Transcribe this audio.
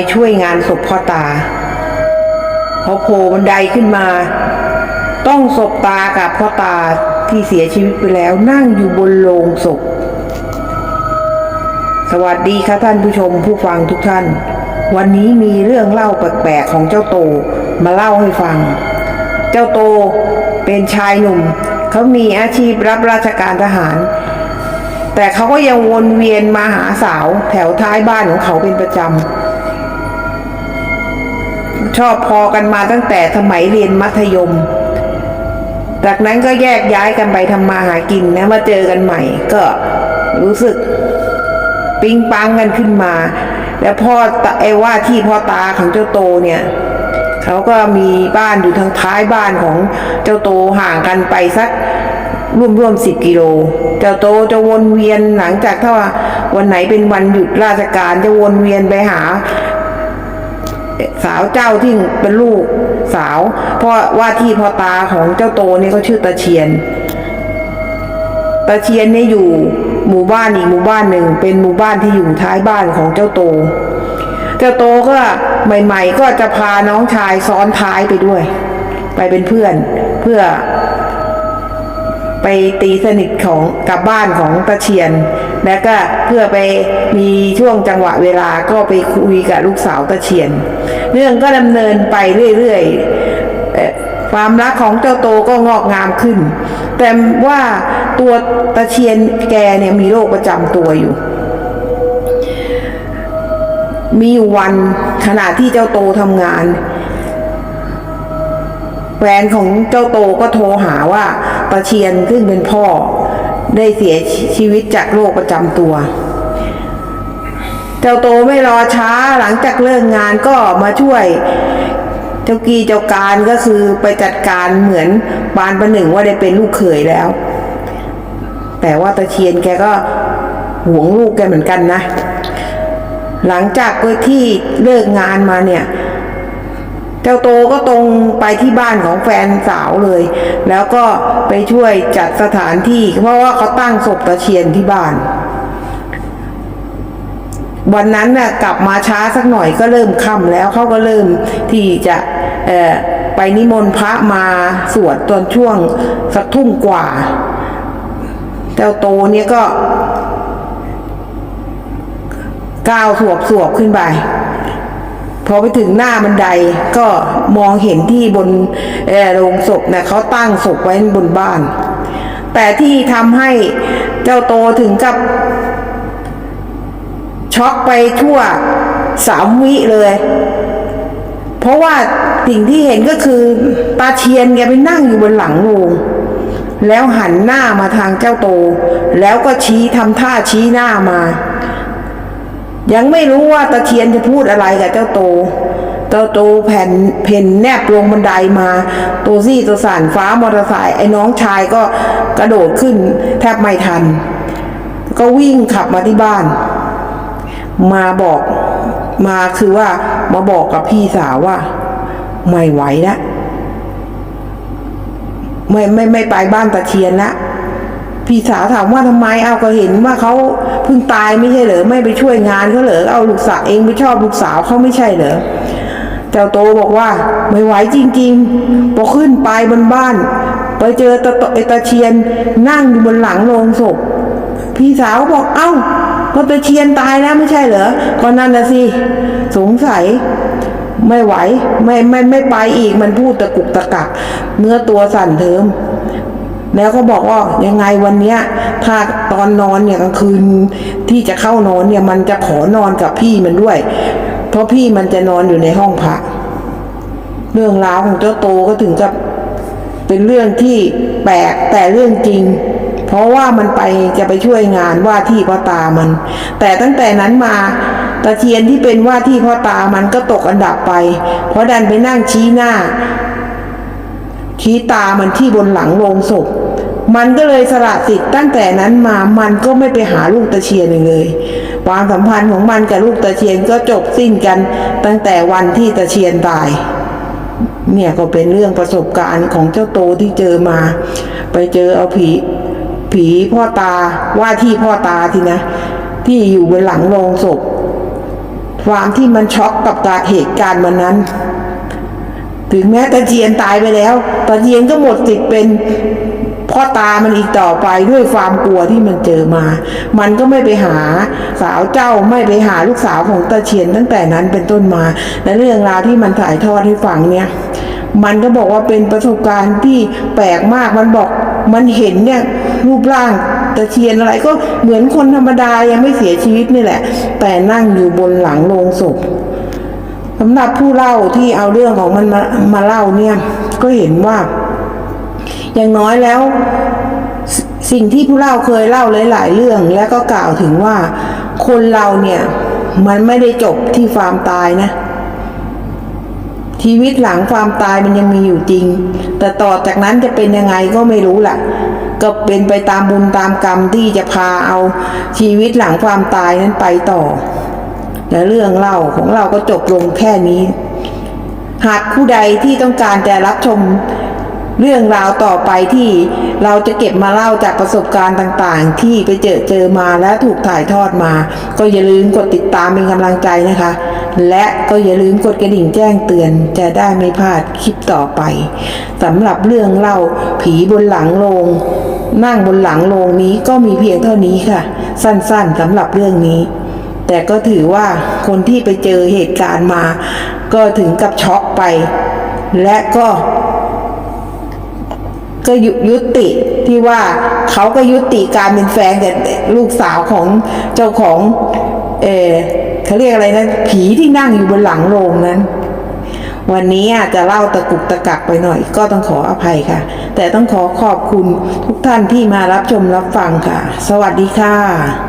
ไปช่วยงานศพพ่อตา พอโผล่บันไดขึ้นมา ต้องศพตากับพ่อตาที่เสียชีวิตไปแล้วนั่งอยู่บนโลงศพ สวัสดีค่ะท่านผู้ชมผู้ฟังทุกท่าน วันนี้มีเรื่องเล่าแปลกๆของเจ้าโตมาเล่าให้ฟัง เจ้าโตเป็นชายหนุ่ม เขามีอาชีพรับราชการทหาร แต่เขาก็ยังวนเวียนมาหาสาวแถวท้ายบ้านของเขาเป็นประจำ ชอบพอกันมาตั้งแต่สมัยเรียนมัธยม จากนั้นก็แยกย้ายกันไปทำมาหากินนะมาเจอกันใหม่ ก็รู้สึกปิ๊งปังกันขึ้นมา แล้วพ่อตาไอ้ว่าที่พ่อตาของเจ้าโตเนี่ยเขาก็มีบ้านอยู่ทางท้ายบ้านของเจ้าโตห่างกันไปสักร่วมร่วมสิบกิโล เจ้าโตจะวนเวียนหลังจากถ้าว่าวันไหนเป็นวันหยุดราชการจะวนเวียนไปหา สาวเจ้าที่เป็นลูกสาวเพราะว่าที่พ่อตาของเจ้าโตนี่ก็ชื่อตาเชียนตาเชียนเนี่ยอยู่หมู่บ้านอีกหมู่บ้านหนึ่ง เป็นหมู่บ้านที่อยู่ท้ายบ้านของเจ้าโต เจ้าโตก็ใหม่ ๆ ก็จะพาน้องชายซ้อนท้ายไปด้วย ไปเป็นเพื่อนเพื่อไปตีสนิทของกับบ้านของตาเชียน แล้วก็เพื่อไปมีช่วงจังหวะเวลาก็ไปคุยกับลูกสาวตาเชียน เรื่องก็ดำเนินไปเรื่อยๆความรักของเจ้าโตก็งอกงามขึ้น แต่ว่าตัวตาเชียนแกเนี่ยมีโรคประจำตัวอยู่มีวันขณะที่เจ้าโตทำงาน แฟนของเจ้าโตก็โทรหาว่าตาเชียนซึ่งเป็นพ่อ ได้เสียชีวิตจากโรคประจำตัว เจ้าโตไม่รอช้าหลังจากเลิกงานก็มาช่วย เจ้ากีเจ้าการก็คือไปจัดการเหมือนบานประหนึ่งว่าได้เป็นลูกเขยแล้ว แต่ว่าตาเชียนแกก็หวงลูกแกเหมือนกันนะ หลังจากที่เลิกงานมาเนี่ย เจ้าโตก็ตรงไปที่บ้านของแฟนสาวเลย แล้วก็ไปช่วยจัดสถานที่ เพราะว่าเขาตั้งศพตะเชียนที่บ้าน วันนั้นน่ะกลับมาช้าสักหน่อยก็เริ่มค่ำแล้วเขาก็เริ่มที่จะไปนิมนต์พระมาสวดตอนช่วงสักทุ่มกว่า เจ้าโตเนี่ยก็ก้าวสวบสวบขึ้นไป พอไปถึงหน้าบันไดก็มองเห็นที่บนโรงศพเนี่ยเขาตั้งศพไว้บนบ้าน แต่ที่ทำให้เจ้าโตถึงกับ ช็อกไปทั่วสามวิเลย เพราะว่าสิ่งที่เห็นก็คือตาเชียนแกไปนั่งอยู่บนหลังโรงแล้วหันหน้ามาทางเจ้าโต แล้วก็ชี้ทำท่าชี้หน้ามา ยังไม่รู้ว่าตะเคียนจะพูดอะไรกับเจ้าโตเจ้าโตแผ่นเพนแนบลงบันไดมาตัวซี่ตัวสั่นฟ้ามอเตอร์ไซค์ไอ้น้องชายก็กระโดดขึ้นแทบไม่ทัน ก็วิ่งขับมาที่บ้าน มาบอกมาคือว่ามาบอกกับพี่สาวว่า ไม่ไหวแล้วไม่ไม่ไม่ไปบ้านตะเคียนละ พี่สาวถามว่าทำไมเอาก็เห็นว่าเขาเพิ่งตายไม่ใช่เหรอไม่ไปช่วยงานเขาเหรอเอาลูกสาวเองไม่ชอบลูกสาวเขาไม่ใช่เหรอเจ้าโตบอกว่าไม่ไหวจริงๆพอขึ้นไปบนบ้าน ไปเจอตะไอตะเชียนนั่งอยู่บนหลังโลงศพ พี่สาวบอกเอ้าก็ตะเชียนตายแล้วไม่ใช่เหรอก็นั่นนะสิสงสัยไม่ไหวไม่ไม่ไม่ไปอีกมันพูดตะกุกตะกักเนื้อตัวสั่นเทิม แล้วก็บอกว่ายังไงวันเนี้ยถ้าตอนนอนเนี่ยกลางคืนที่จะเข้านอนเนี่ย มันจะขอนอนกับพี่มันด้วย เพราะพี่มันจะนอนอยู่ในห้องพักเรื่องราวของเจ้าโตก็ถึงกับเป็นเรื่องที่แปลกแต่เรื่องจริง เพราะว่ามันไปจะไปช่วยงานว่าที่พ่อตามัน แต่ตั้งแต่นั้นมาตะเทียนที่เป็นว่าที่พ่อตามันก็ตกอันดับไป เพราะดันไปนั่งชี้หน้า ชี้ตามันที่บนหลังโลงศพ มันก็เลยสละสิทธิ์ตั้งแต่นั้นมามันก็ไม่ไปหาลูกตะเชียนเลย ความสัมพันธ์ของมันกับลูกตะเชียนก็จบสิ้นกันตั้งแต่วันที่ตะเชียนตาย เนี่ยก็เป็นเรื่องประสบการณ์ของเจ้าโตที่เจอมา ไปเจอเอาผีผีพ่อตาว่าที่พ่อตาทีนะ ที่อยู่บนหลังโลงศพ ความที่มันช็อกกับการเหตุการณ์วันนั้น ถึงแม้ตาเจียนตายไปแล้ว ตาเจียนก็หมดสิทธิ์เป็นพ่อตามันอีกต่อไปด้วยความกลัวที่มันเจอมา มันก็ไม่ไปหาสาวเจ้าไม่ไปหาลูกสาวของตาเชียนตั้งแต่นั้นเป็นต้นมา และเรื่องราวที่มันถ่ายทอดให้ฟังเนี่ย มันก็บอกว่าเป็นประสบการณ์ที่แปลกมาก มันบอกมันเห็นเนี่ยรูปร่างตะเชียนอะไรก็เหมือนคนธรรมดายังไม่เสียชีวิตนี่แหละ แต่นั่งอยู่บนหลังโลงศพ สำหรับผู้เล่าที่เอาเรื่องของมันมามาเล่าเนี่ย ก็เห็นว่า อย่างน้อยแล้ว สิ่งที่ผู้เล่าเคยเล่าหลาย ๆ เรื่อง แล้วก็กล่าวถึงว่า คนเราเนี่ย มันไม่ได้จบที่ความตายนะ ชีวิตหลังความตายมันยังมีอยู่จริง แต่ต่อจากนั้นจะเป็นยังไงก็ไม่รู้ล่ะก็เป็นไปตามบุญตามกรรมที่จะพาเอาชีวิตหลังความตายนั้นไปต่อ และเรื่องเล่าของเราก็จบลงแค่นี้ หากผู้ใดที่ต้องการจะรับชมเรื่องราวต่อไปที่เราจะเก็บมาเล่าจากประสบการณ์ต่างๆ ที่ไปเจอเจอมาและถูกถ่ายทอดมา ก็อย่าลืมกดติดตามเป็นกำลังใจนะคะ และก็อย่าลืมกดกระดิ่งแจ้งเตือนจะได้ไม่พลาดคลิปต่อไปสำหรับเรื่องเล่าผีบนหลังโลงนั่งบนหลังโลงนี้ก็มีเพียงเท่านี้ค่ะ สั้นๆสำหรับเรื่องนี้ แต่ก็ถือว่าคนที่ไปเจอเหตุการณ์มา ก็ถึงกับช็อกไป และก็ ก็ยุยุติที่ว่าเขาก็ยุติการเป็นแฟนกับลูกสาวของเจ้าของ เออเขาเรียกอะไรนะ ผีที่นั่งอยู่บนหลังโรงนั้นวันนี้อาจจะเล่าตะกุกตะกักไปหน่อย ก็ต้องขออภัยค่ะ แต่ต้องขอขอบคุณทุกท่านที่มารับชมรับฟังค่ะ สวัสดีค่ะ